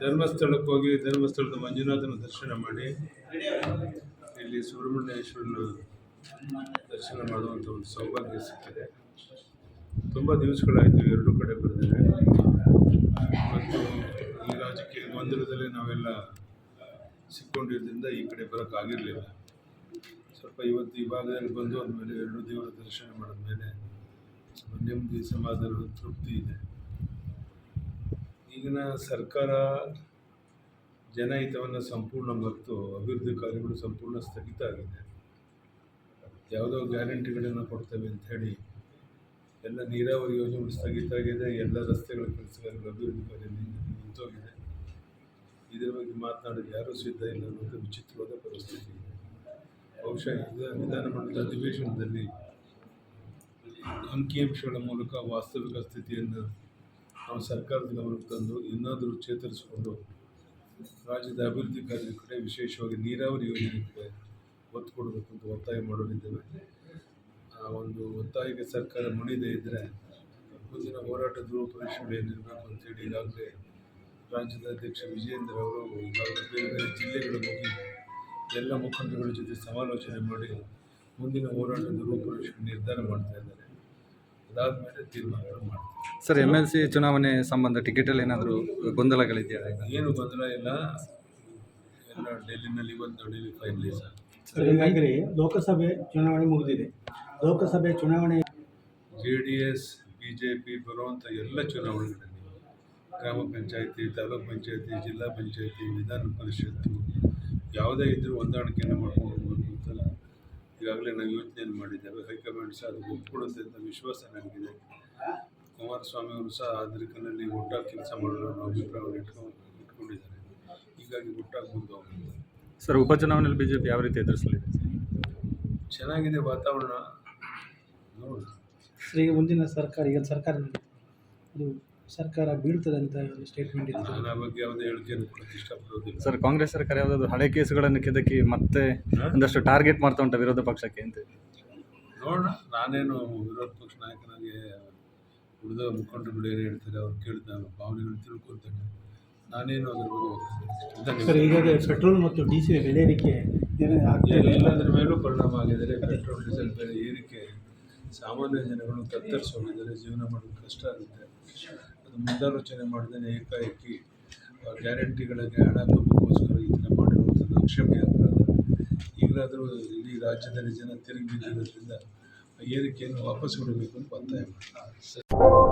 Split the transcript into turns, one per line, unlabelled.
ಧರ್ಮಸ್ಥಳಕ್ಕೆ ಹೋಗಿ ಧರ್ಮಸ್ಥಳದ ಮಂಜುನಾಥನ ದರ್ಶನ ಮಾಡಿ, ಇಲ್ಲಿ ಸುಬ್ರಹ್ಮಣ್ಯೇಶ್ವರನ ದರ್ಶನ ಮಾಡುವಂಥ ಒಂದು ಸೌಭಾಗ್ಯ ಸಿಕ್ಕಿದೆ. ತುಂಬ ದಿವಸಗಳಾಯಿತು ಎರಡೂ ಕಡೆ ಬರೆದಿದೆ ಮತ್ತು ಈ ರಾಜಕೀಯ ಮಂದಿರದಲ್ಲಿ ನಾವೆಲ್ಲ ಸಿಕ್ಕೊಂಡಿದ್ದರಿಂದ ಈ ಕಡೆ ಬರೋಕ್ಕಾಗಿರಲಿಲ್ಲ. ಸ್ವಲ್ಪ ಇವತ್ತು ಈ ಭಾಗದಲ್ಲಿ ಬಂದು ಅಂದಮೇಲೆ ಎರಡು ದೇವರ ದರ್ಶನ ಮಾಡಿದ್ಮೇಲೆ ನೆಮ್ಮದಿ, ಸಮಾಧಾನ, ತೃಪ್ತಿ ಇದೆ. ಈಗಿನ ಸರ್ಕಾರ ಜನಹಿತವನ್ನು ಸಂಪೂರ್ಣ ಮರೆತು, ಅಭಿವೃದ್ಧಿ ಕಾರ್ಯಗಳು ಸಂಪೂರ್ಣ ಸ್ಥಗಿತ ಆಗಿದೆ. ಯಾವುದೋ ಗ್ಯಾರಂಟಿಗಳನ್ನು ಕೊಡ್ತೇವೆ ಅಂತ ಹೇಳಿ ಎಲ್ಲ ನೀರಾವರಿ ಯೋಜನೆಗಳು ಸ್ಥಗಿತ ಆಗಿದೆ, ಎಲ್ಲ ರಸ್ತೆಗಳ ಕೆಲಸಗಳು ಅಭಿವೃದ್ಧಿ ಕಾರ್ಯ ನಿಂತು- ನಿಂತೋಗಿದೆ. ಇದರ ಬಗ್ಗೆ ಮಾತನಾಡಲು ಯಾರೂ ಸಿದ್ಧ ಇಲ್ಲ ಅನ್ನೋದು ವಿಚಿತ್ರವಾದ ಪರಿಸ್ಥಿತಿ. ಬಹುಶಃ ವಿಧಾನ ವಿಧಾನಮಂಡಲದ ಅಧಿವೇಶನದಲ್ಲಿ ಅಂಕಿಅಂಶಗಳ ಮೂಲಕ ವಾಸ್ತವಿಕ ಸ್ಥಿತಿಯನ್ನು ನಾವು ಸರ್ಕಾರದ ಗಮನಕ್ಕೆ ತಂದು ಇನ್ನಾದರೂ ಚೇತರಿಸಿಕೊಂಡು ರಾಜ್ಯದ ಅಭಿವೃದ್ಧಿ ಕಾರ್ಯದ ಕಡೆ ವಿಶೇಷವಾಗಿ ನೀರಾವರಿ ಯೋಜನೆ ಕಡೆ ಒತ್ತು ಕೊಡಬೇಕು ಅಂತ ಒತ್ತಾಯ ಮಾಡೋರಿದ್ದೇವೆ. ಆ ಒಂದು ಒತ್ತಾಯಕ್ಕೆ ಸರ್ಕಾರ ಮಣಿದೇ ಇದ್ದರೆ ಮುಂದಿನ ಹೋರಾಟದ ಧ್ರುವ ಪರೀಕ್ಷೆಗಳು ಏನಿರಬೇಕು ಅಂತೇಳಿ ಈಗಾಗಲೇ ರಾಜ್ಯದ ಅಧ್ಯಕ್ಷ ವಿಜಯೇಂದ್ರ ಅವರು ಈಗಾಗಲೇ ಬೇರೆ ಬೇರೆ ಜಿಲ್ಲೆಗಳ ಹೋಗಿ ಎಲ್ಲ ಮುಖಂಡಗಳ ಜೊತೆ ಸಮಾಲೋಚನೆ ಮಾಡಿ ಮುಂದಿನ ಹೋರಾಟದ ರೂಪುರೇಷೆ ನಿರ್ಧಾರ ಮಾಡ್ತಾ ಇದ್ದಾರೆ. ಅದಾದಮೇಲೆ ತೀರ್ಮಾನಗಳು ಮಾಡ್ತೀವಿ.
ಸರ್ ಎಂ ಎಲ್ ಸಿ ಚುನಾವಣೆ ಸಂಬಂಧ ಟಿಕೆಟಲ್ಲಿ ಏನಾದರೂ ಗೊಂದಲಗಳಿದೆಯಾ
ಏನು ಗೊಂದಲ ಇಲ್ಲ. ಎಲ್ಲ ಡೆಲ್ಲಿನಲ್ಲಿ ಒಂದು ಡೆಲ್ಲಿ ಫೈನಲೈಸ್
ಹೀಗಾಗಿ ಲೋಕಸಭೆ ಚುನಾವಣೆ ಮುಗಿದಿದೆ. ಲೋಕಸಭೆ ಚುನಾವಣೆ
J D S B J P ಬರುವಂಥ ಎಲ್ಲ ಚುನಾವಣೆಗಳಲ್ಲಿ ಗ್ರಾಮ ಪಂಚಾಯತಿ ತಾಲೂಕ್ ಪಂಚಾಯತಿ ಜಿಲ್ಲಾ ಪಂಚಾಯತಿ ವಿಧಾನ ಪರಿಷತ್ತು ಯಾವುದೇ ಇದ್ದರೂ ಹೊಂದಾಣಿಕೆಯನ್ನು ಮಾಡ್ಕೊಂಡು ಈಗಾಗಲೇ ನಾವು ಯೋಚನೆಯನ್ನು ಮಾಡಿದ್ದೇವೆ. ಹೈಕಮಾಂಡ್ ಸಹ ಅದು ಒಪ್ಪಿಕೊಡುತ್ತೆ ಅಂತ ವಿಶ್ವಾಸ ನನಗಿದೆ. ಕುಮಾರಸ್ವಾಮಿ ಅವರು ಸಹ ಆ ದಿಕ್ಕಿನಲ್ಲಿ ಒಟ್ಟಾಗಿ ಕೆಲಸ ಮಾಡಲು ಅನ್ನೋ ಅಭಿಪ್ರಾಯವನ್ನು ಇಟ್ಕೊಂಡು ಇಟ್ಕೊಂಡಿದ್ದಾರೆ. ಹೀಗಾಗಿ ಒಟ್ಟಾಗಿ ಮುಂದೆ
ಸರ್ ಉಪಚುನಾವಣೆಯಲ್ಲಿ ಬಿ ಜೆ ಪಿ ಯಾವ ರೀತಿ ಎದುರಿಸಲಿದೆ?
ಚೆನ್ನಾಗಿದೆ ವಾತಾವರಣ. ನೋಡಿ.
ಶ್ರೀ ಮುಂದಿನ ಸರ್ಕಾರ ಈಗ ಸರ್ಕಾರ ಅದು ಸರ್ಕಾರ ಬೀಳ್ತದೆ ಅಂತ ಸ್ಟೇಟ್ಮೆಂಟ್ ಇತ್ತು.
ನಾನು ಆ ಬಗ್ಗೆ ಯಾವುದೇ ಹೇಳಿಕೆಯನ್ನು ಕೊಡೋಕ್ಕೆ ಇಷ್ಟಪಡೋದಿಲ್ಲ
ಸರ್ ಕಾಂಗ್ರೆಸ್ ಸರ್ಕಾರ ಯಾವುದಾದ್ರು ಹಳೆ ಕೇಸುಗಳನ್ನು ಕೆದಕಿ ಮತ್ತೆ ಒಂದಷ್ಟು ಟಾರ್ಗೆಟ್ ಮಾಡ್ತಾ ಉಂಟ ವಿರೋಧ ಪಕ್ಷಕ್ಕೆ ಅಂತ?
ನೋಡೋಣ ನಾನೇನು ವಿರೋಧ ಪಕ್ಷ ನಾಯಕನಾಗಿ ಉಳಿದ ಮುಖಂಡರುಗಳು ಏನು ಹೇಳ್ತಾರೆ ಅವ್ರು ಕೇಳಿದ ಭಾವನೆಗಳು ತಿಳ್ಕೊಳ್ತೇನೆ. ನಾನೇನು ಅದ್ರ ಬಗ್ಗೆ
ಸರ್ ಪೆಟ್ರೋಲ್ ಮತ್ತು ಡೀಸೆಲ್ ಬೆಲೆ ಏರಿಕೆ ಅದ್ರ
ಎಲ್ಲದರ ಮೇಲೂ ಪರಿಣಾಮ ಆಗಿದೆ. ಪೆಟ್ರೋಲ್ ಡೀಸೆಲ್ ಬೆಲೆ ಏರಿಕೆ ಸಾಮಾನ್ಯ ಜನಗಳು ತತ್ತರಿಸೋಗಿದ್ದಾರೆ ಜೀವನ ಮಾಡೋದು ಕಷ್ಟ ಆಗುತ್ತೆ. ಮುಂದಾಲೋಚನೆ ಮಾಡಿದ್ರೆ ಏಕಾಏಕಿ ಗ್ಯಾರಂಟಿಗಳಿಗೆ ಹಣ ತುಂಬಕ್ಕೋಸ್ಕರ ಈ ಥರ ಮಾಡಿರುವಂಥದ್ದು ಅಕ್ಷಮ್ಯ ಅಪರಾಧ ಈಗಲಾದರೂ ಇಡೀ ರಾಜ್ಯದಲ್ಲಿ ಜನ ತಿರುಗಿ ಬಿದ್ದಿರೋದ್ರಿಂದ ಏರಿಕೆಯನ್ನು ವಾಪಸ್ ಕೊಡಬೇಕು ಅಂತ ಒತ್ತಾಯ ಮಾಡ್ತಾರೆ